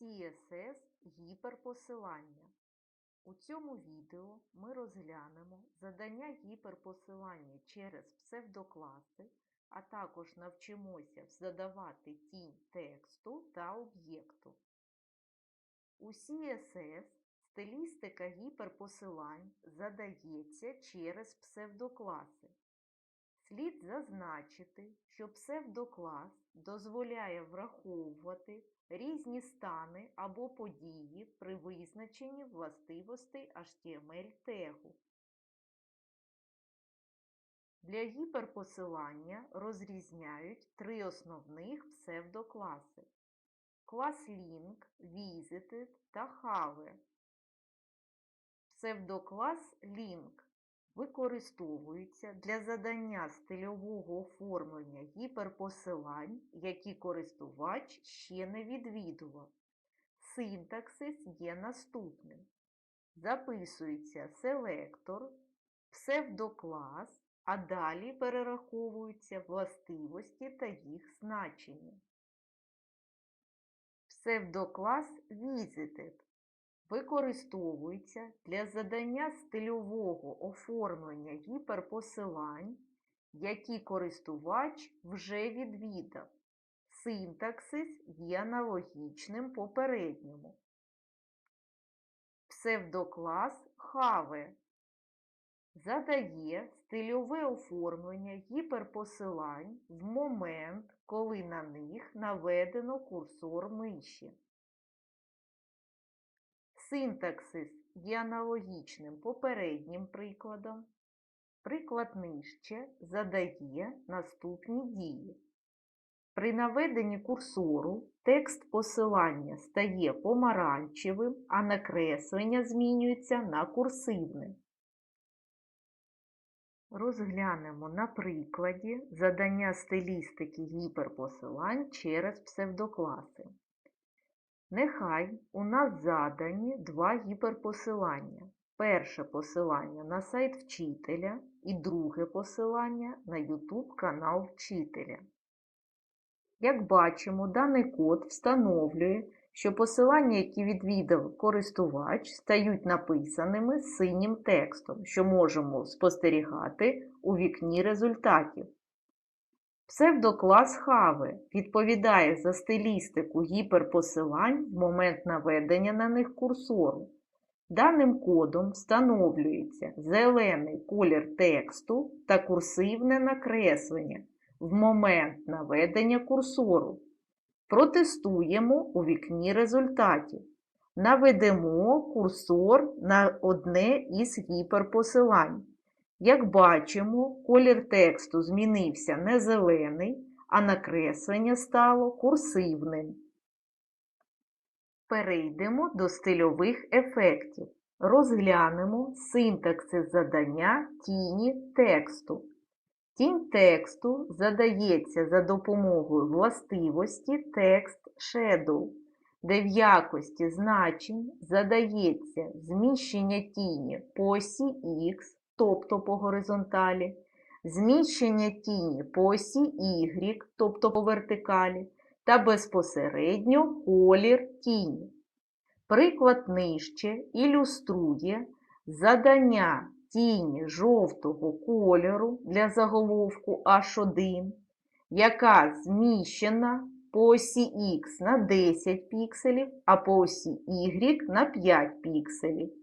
CSS гіперпосилання. У цьому відео ми розглянемо задання гіперпосилання через псевдокласи, а також навчимося задавати тінь тексту та об'єкту. У CSS стилістика гіперпосилань задається через псевдокласи. Слід зазначити, що псевдоклас дозволяє враховувати різні стани або події при визначенні властивостей HTML тегу. Для гіперпосилання розрізняють три основних псевдокласи клас link, visited та have. Псевдоклас link використовується для задання стильового оформлення гіперпосилань, які користувач ще не відвідував. Синтаксис є наступним. Записується селектор, псевдоклас, а далі перераховуються властивості та їх значення. Псевдоклас Visited використовується для задання стильового оформлення гіперпосилань, які користувач вже відвідав. Синтаксис є аналогічним попередньому. Псевдоклас Have задає стильове оформлення гіперпосилань в момент, коли на них наведено курсор миші. Синтаксис є аналогічним попереднім прикладом. Приклад нижче задає наступні дії. При наведенні курсору текст посилання стає помаранчевим, а накреслення змінюється на курсивне. Розглянемо на прикладі задання стилістики гіперпосилань через псевдокласи. Нехай у нас задані два гіперпосилання. Перше посилання на сайт вчителя і друге посилання на YouTube канал вчителя. Як бачимо, даний код встановлює, що посилання, які відвідав користувач, стають написаними синім текстом, що можемо спостерігати у вікні результатів. Псевдоклас Have відповідає за стилістику гіперпосилань в момент наведення на них курсору. Даним кодом встановлюється зелений колір тексту та курсивне накреслення в момент наведення курсору. Протестуємо у вікні результатів. Наведемо курсор на одне із гіперпосилань. Як бачимо, колір тексту змінився не зелений, а накреслення стало курсивним. Перейдемо до стильових ефектів. Розглянемо синтаксис задання тіні тексту. Тінь тексту задається за допомогою властивості текст Shadow, де в якості значень задається зміщення тіні по осі Х, тобто по горизонталі, зміщення тіні по осі Y, тобто по вертикалі, та безпосередньо колір тіні. Приклад нижче ілюструє задання тіні жовтого кольору для заголовку H1, яка зміщена по осі Х на 10 пікселів, а по осі Y на 5 пікселів.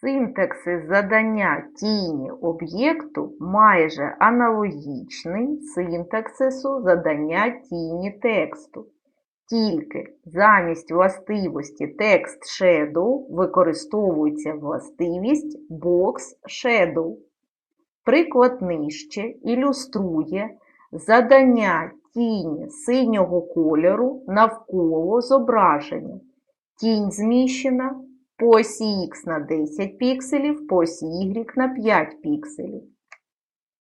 Синтаксис задання тіні об'єкту майже аналогічний синтаксису задання тіні тексту. Тільки замість властивості Text Shadow використовується властивість Box Shadow. Приклад нижче ілюструє задання тіні синього кольору навколо зображення. Тінь зміщена по осі Х на 10 пікселів, по осі Y на 5 пікселів.